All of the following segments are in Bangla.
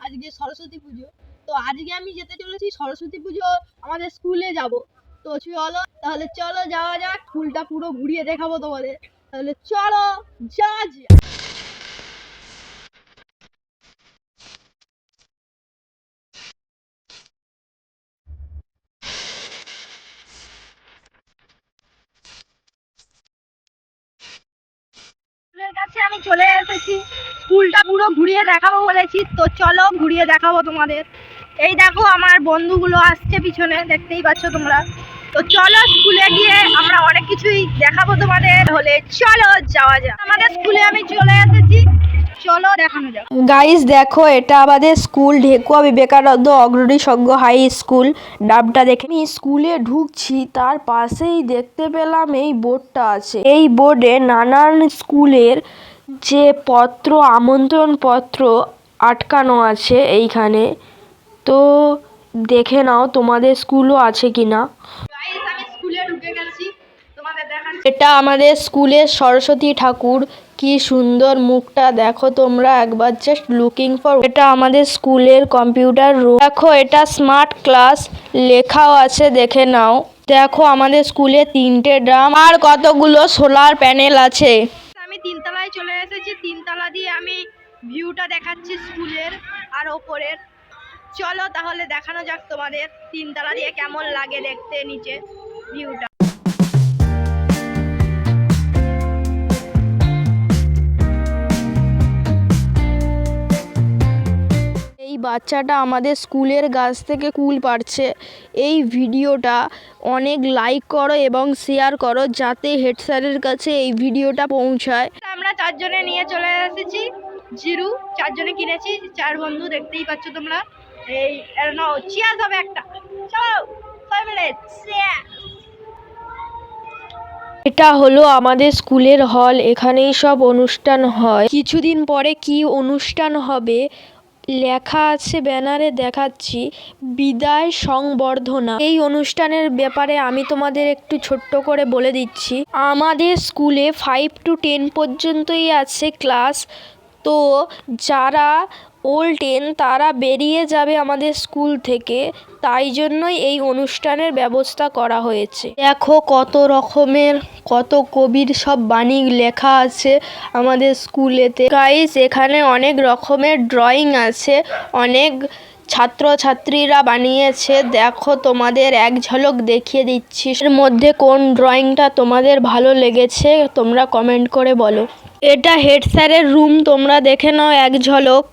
আজকে সরস্বতী পুজো। তো আজকে আমি যেতে চলেছি সরস্বতী পুজো আমাদের স্কুলে যাব। তো চলো, তাহলে চলো যাওয়া যাক স্কুলটা পুরো ঘুরিয়ে দেখাবো তোমাদের। তাহলে চলো, যা যা। কাছে আমি চলে এসেছি। স্কুলটা পুরো ঘুরিয়ে দেখাবো বলেছি। তো চলো ঘুরিয়ে দেখাবো তোমাদের। এই দেখো, আমার বন্ধুগুলো আসছে পিছনে, দেখতেই পাচ্ছ তোমরা। তো চলো স্কুলে গিয়ে আমরা অনেক কিছুই দেখাবো তোমাদের। হলে চলো যাওয়া যাক। আমাদের স্কুলে আমি চলে এসেছি। চলো দেখানো যাক। গাইস দেখো এটা আমাদের school Dhekua Vivekananda Agrani Sangha high school. নামটা দেখে আমি স্কুলে ঢুকছি তার পাশেই দেখতে পেলাম এই বোর্ডটা আছে। এই বোর্ডে নানান স্কুলের যে পত্র আমন্ত্রণ পত্র আটকানো আছে এইখানে। তো দেখে নাও তোমাদের স্কুলও আছে কিনা। এটা আমাদের স্কুলের সরস্বতী ঠাকুর। কি সুন্দর মুখটা। দেখো তোমরা একবার জাস্ট লুকিং ফর এটা আমাদের স্কুলের কম্পিউটার রুম দেখো এটা স্মার্ট ক্লাস লেখাও আছে, দেখে নাও। দেখো আমাদের স্কুলে তিনটে ড্রাম আর কতগুলো সোলার প্যানেল আছে। আমি তিনতলায় চলে এসেছি, তিনতলা দিয়ে আমি ভিউটা দেখাচ্ছি স্কুলের আর ওপরের। চলো তাহলে দেখানো যাক তোমাদের তিনতলা দিয়ে কেমন লাগে দেখতে নিচে ভিউটা বাচ্চাটা আমাদের স্কুলের গাছ থেকে কুল পারছে এই ভিডিওটা অনেক লাইক করো এবং শেয়ার করো যাতে হেড স্যারের কাছে এই ভিডিওটা পৌঁছায়। আমরা চারজনে নিয়ে চলে এসেছি। জিরু চারজনে কিনেছি। চার বন্ধু দেখতেই পাচ্ছ তোমরা। এই নাও চিয়ার্স হবে একটা। চলো সবাই মিলে cheers! এটা হলো আমাদের স্কুলের হল এখানেই সব অনুষ্ঠান হয়। কিছুদিন পরে কি অনুষ্ঠান হবে লেখা আছে ব্যানারে, দেখাচ্ছি। বিদায় সংবর্ধনা। এই অনুষ্ঠানের ব্যাপারে আমি তোমাদের একটু ছোট্ট করে বলে দিচ্ছি। আমাদের স্কুলে ফাইভ টু টেন পর্যন্তই আছে ক্লাস তো যারা ওল্ড টেন তারা বেরিয়ে যাবে আমাদের স্কুল থেকে। তাই জন্যই এই অনুষ্ঠানের ব্যবস্থা করা হয়েছে। দেখো কত রকমের, কত কবির সব বাণী লেখা আছে আমাদের স্কুলেতে গাইস এখানে অনেক রকমের ড্রয়িং আছে। অনেক ছাত্রছাত্রীরা বানিয়েছে। দেখো তোমাদের এক ঝলক দেখিয়ে দিচ্ছি। এর মধ্যে কোন ড্রয়িংটা তোমাদের ভালো লেগেছে, তোমরা কমেন্ট করে বলো। এটা হেড স্যারের রুম, তোমরা দেখে নাও এক ঝলক।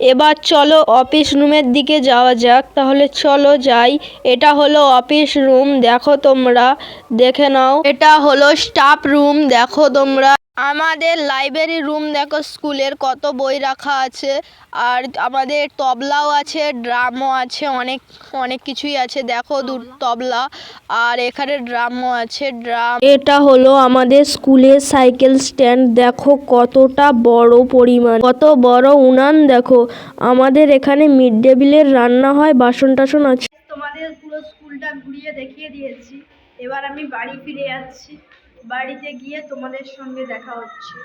এবার চলো অফিস রুমের দিকে যাওয়া যাক। তাহলে চলো যাই। এটা হলো অফিস রুম, দেখো তোমরা, দেখে নাও। এটা হলো স্টাফ রুম, দেখো তোমরা। আমাদের লাইব্রেরি রুম দেখো স্কুলের কত বই রাখা আছে আর আমাদের তবলাও আছে ড্রামও আছে অনেক অনেক কিছুই আছে। দেখো দু তবলা। আর এখানে ড্রামও আছে ড্রাম এটা হলো আমাদের স্কুলের সাইকেল স্ট্যান্ড দেখো কতটা বড় পরিমাণ কত বড় উনান দেখো। আমাদের এখানে মিড ডে মিলের রান্না হয় বাসন টাসন আছে। তোমাদের পুরো স্কুলটা ঘুরিয়ে দেখিয়ে দিয়েছি। এবার আমি বাড়ি ফিরে যাচ্ছি। বাড়িতে গিয়ে তোমাদের সঙ্গে দেখা হচ্ছে।